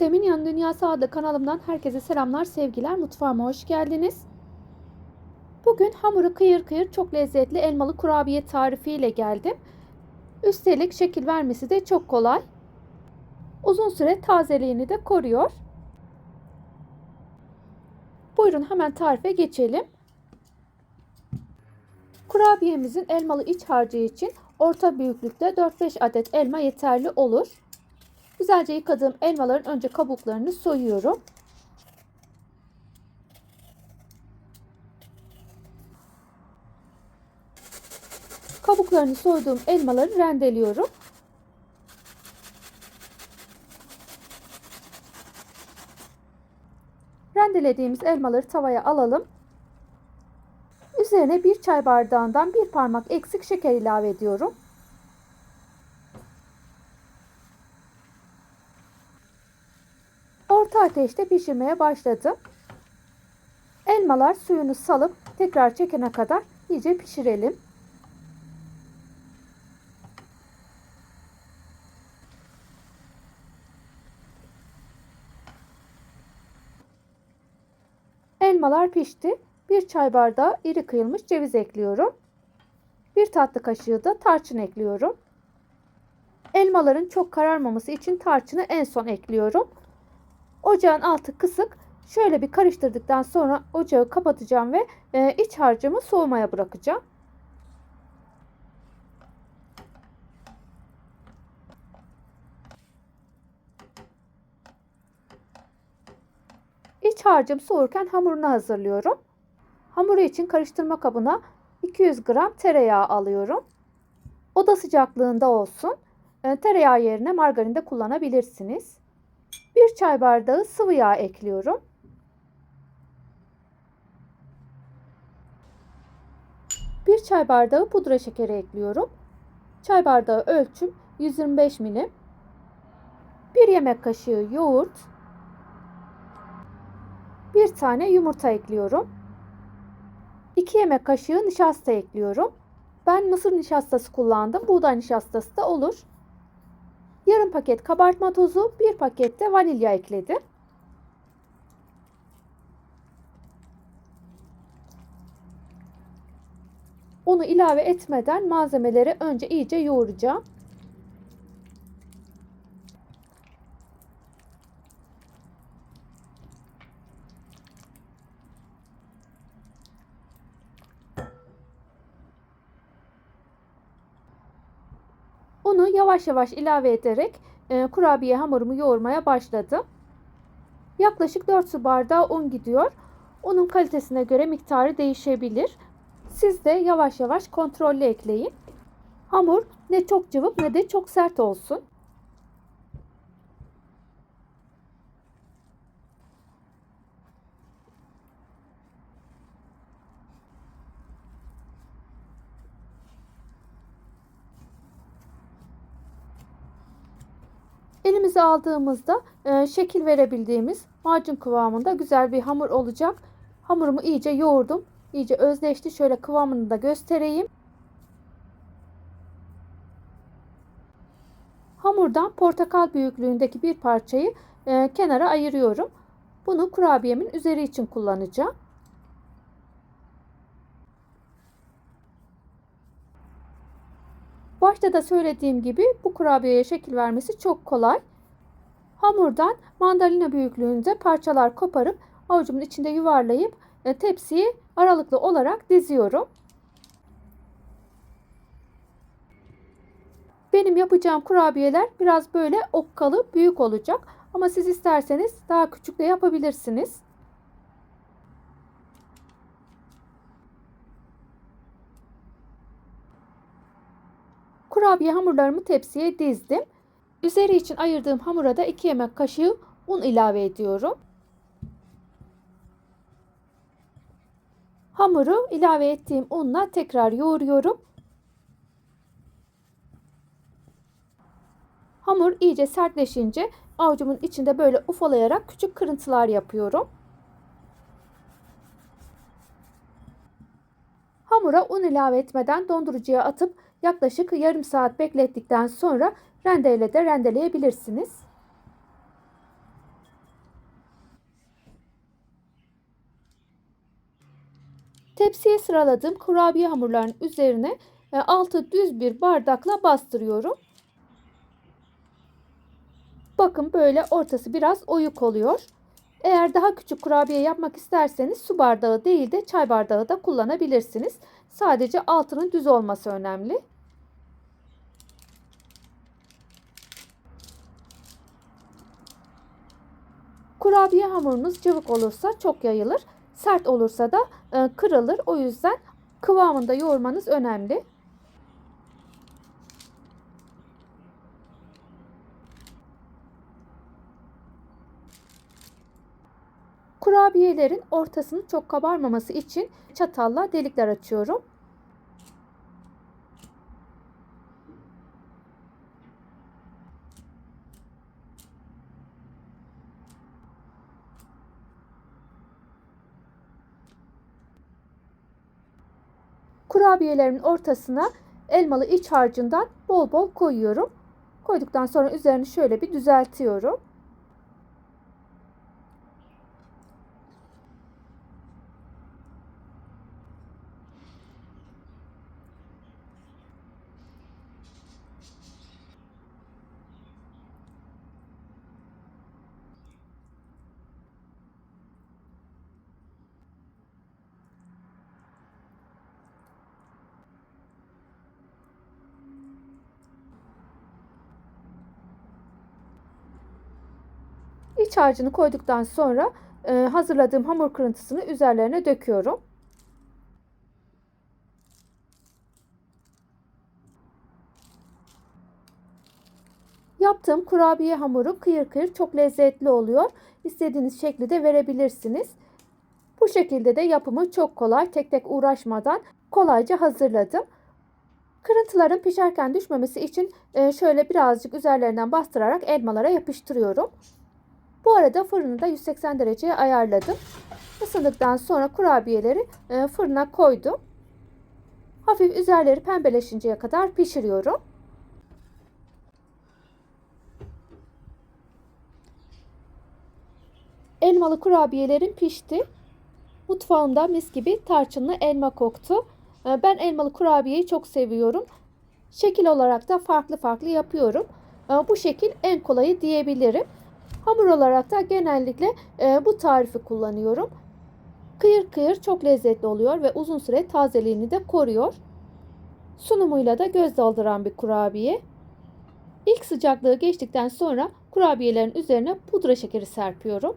Seminia'nın Dünyası adlı kanalımdan herkese selamlar, sevgiler. Mutfağıma hoş geldiniz. Bugün hamuru kıyır kıyır çok lezzetli elmalı kurabiye tarifiyle geldim. Üstelik şekil vermesi de çok kolay. Uzun süre tazeliğini de koruyor. Buyurun hemen tarife geçelim. Kurabiyemizin elmalı iç harcı için orta büyüklükte 4-5 adet elma yeterli olur. Güzelce yıkadığım elmaların önce kabuklarını soyuyorum. Kabuklarını soyduğum elmaları rendeliyorum. Rendelediğimiz elmaları tavaya alalım. Üzerine bir çay bardağından bir parmak eksik şeker ilave ediyorum. Orta ateşte pişirmeye başladım. Elmalar suyunu salıp tekrar çekene kadar iyice pişirelim. Elmalar pişti. Bir çay bardağı iri kıyılmış ceviz ekliyorum. Bir tatlı kaşığı da tarçın ekliyorum. Elmaların çok kararmaması için tarçını en son ekliyorum. Ocağın altı kısık. Şöyle bir karıştırdıktan sonra ocağı kapatacağım ve e, iç harcımı soğumaya bırakacağım. İç harcım soğurken hamurunu hazırlıyorum. Hamuru için karıştırma kabına 200 gram tereyağı alıyorum. Oda sıcaklığında olsun. E, tereyağı yerine margarin de kullanabilirsiniz. Bir çay bardağı sıvı yağ ekliyorum. Bir çay bardağı pudra şekeri ekliyorum. Çay bardağı ölçüm 125 milim. Bir yemek kaşığı yoğurt. Bir tane yumurta ekliyorum. 2 yemek kaşığı nişasta ekliyorum. Ben mısır nişastası kullandım. Buğday nişastası da olur. Yarım paket kabartma tozu, bir paket de vanilya ekledim. Unu ilave etmeden malzemeleri önce iyice yoğuracağım. Unu yavaş yavaş ilave ederek e, kurabiye hamurumu yoğurmaya başladım. Yaklaşık 4 su bardağı un gidiyor. Unun kalitesine göre miktarı değişebilir. Siz de yavaş yavaş kontrollü ekleyin. Hamur ne çok cıvık ne de çok sert olsun. Elimize aldığımızda e, şekil verebildiğimiz macun kıvamında güzel bir hamur olacak. Hamurumu iyice yoğurdum. İyice özleşti. Şöyle kıvamını da göstereyim. Hamurdan portakal büyüklüğündeki bir parçayı e, kenara ayırıyorum. Bunu kurabiyemin üzeri için kullanacağım. Başta da söylediğim gibi bu kurabiyeye şekil vermesi çok kolay. Hamurdan mandalina büyüklüğünde parçalar koparıp avucumun içinde yuvarlayıp e, tepsiye aralıklı olarak diziyorum. Benim yapacağım kurabiyeler biraz böyle okkalı, büyük olacak. Ama siz isterseniz daha küçük de yapabilirsiniz. Kurabiye hamurlarımı tepsiye dizdim. Üzeri için ayırdığım hamura da 2 yemek kaşığı un ilave ediyorum. Hamuru ilave ettiğim unla tekrar yoğuruyorum. Hamur iyice sertleşince avucumun içinde böyle ufalayarak küçük kırıntılar yapıyorum. Hamura un ilave etmeden dondurucuya atıp yaklaşık yarım saat beklettikten sonra rendeyle de rendeleyebilirsiniz. Tepsiye sıraladığım kurabiye hamurlarının üzerine e, altı düz bir bardakla bastırıyorum. Bakın böyle ortası biraz oyuk oluyor. Eğer daha küçük kurabiye yapmak isterseniz su bardağı değil de çay bardağı da kullanabilirsiniz. Sadece altının düz olması önemli. Kurabiye hamurunuz cıvık olursa çok yayılır. Sert olursa da e, kırılır. O yüzden kıvamında yoğurmanız önemli. Kurabiyelerin ortasının çok kabarmaması için çatalla delikler açıyorum. Kurabiyelerimin ortasına elmalı iç harcından bol bol koyuyorum. Koyduktan sonra üzerini şöyle bir düzeltiyorum. İç harcını koyduktan sonra e, hazırladığım hamur kırıntısını üzerlerine döküyorum. Yaptığım kurabiye hamuru kıyır kıyır çok lezzetli oluyor. İstediğiniz şekli de verebilirsiniz. Bu şekilde de yapımı çok kolay. Tek tek uğraşmadan kolayca hazırladım. Kırıntıların pişerken düşmemesi için e, şöyle birazcık üzerlerinden bastırarak elmalara yapıştırıyorum. Bu arada fırını da 180 dereceye ayarladım. Isındıktan sonra kurabiyeleri e, fırına koydum. Hafif üzerleri pembeleşinceye kadar pişiriyorum. Elmalı kurabiyelerim pişti. Mutfağımda mis gibi tarçınlı elma koktu. E, ben elmalı kurabiyeyi çok seviyorum. Şekil olarak da farklı farklı yapıyorum. E, bu şekil en kolayı diyebilirim. Hamur olarak da genellikle e, bu tarifi kullanıyorum. Kıyır kıyır çok lezzetli oluyor ve uzun süre tazeliğini de koruyor. Sunumuyla da göz dolduran bir kurabiye. İlk sıcaklığı geçtikten sonra kurabiyelerin üzerine pudra şekeri serpiyorum.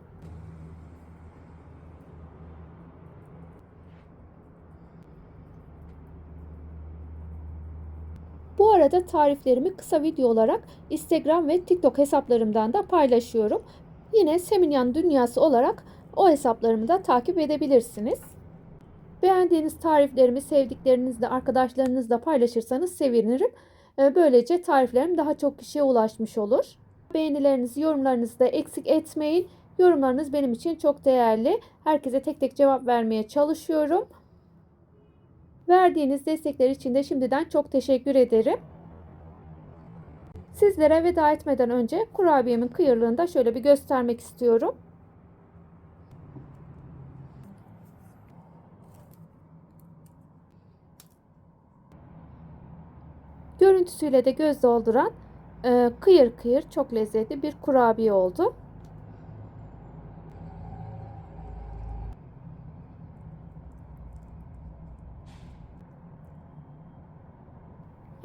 Bu arada tariflerimi kısa video olarak Instagram ve TikTok hesaplarımdan da paylaşıyorum. Yine Seminyan Dünyası olarak o hesaplarımı da takip edebilirsiniz. Beğendiğiniz tariflerimi sevdiklerinizle, arkadaşlarınızla paylaşırsanız sevinirim. Ee, böylece tariflerim daha çok kişiye ulaşmış olur. Beğenilerinizi, yorumlarınızı da eksik etmeyin. Yorumlarınız benim için çok değerli. Herkese tek tek cevap vermeye çalışıyorum. Verdiğiniz destekler için de şimdiden çok teşekkür ederim. Sizlere veda etmeden önce kurabiyemin kıyırlığını da şöyle bir göstermek istiyorum. Görüntüsüyle de göz dolduran e, kıyır kıyır çok lezzetli bir kurabiye oldu.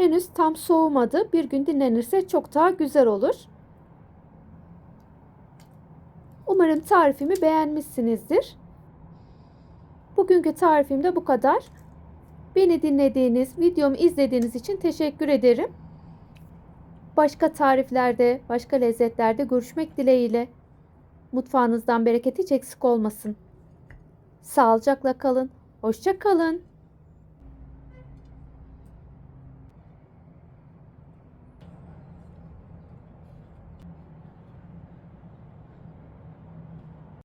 Henüz tam soğumadı. Bir gün dinlenirse çok daha güzel olur. Umarım tarifimi beğenmişsinizdir. Bugünkü tarifim de bu kadar. Beni dinlediğiniz, videomu izlediğiniz için teşekkür ederim. Başka tariflerde, başka lezzetlerde görüşmek dileğiyle. Mutfağınızdan bereket hiç eksik olmasın. Sağlıcakla kalın. Hoşça kalın.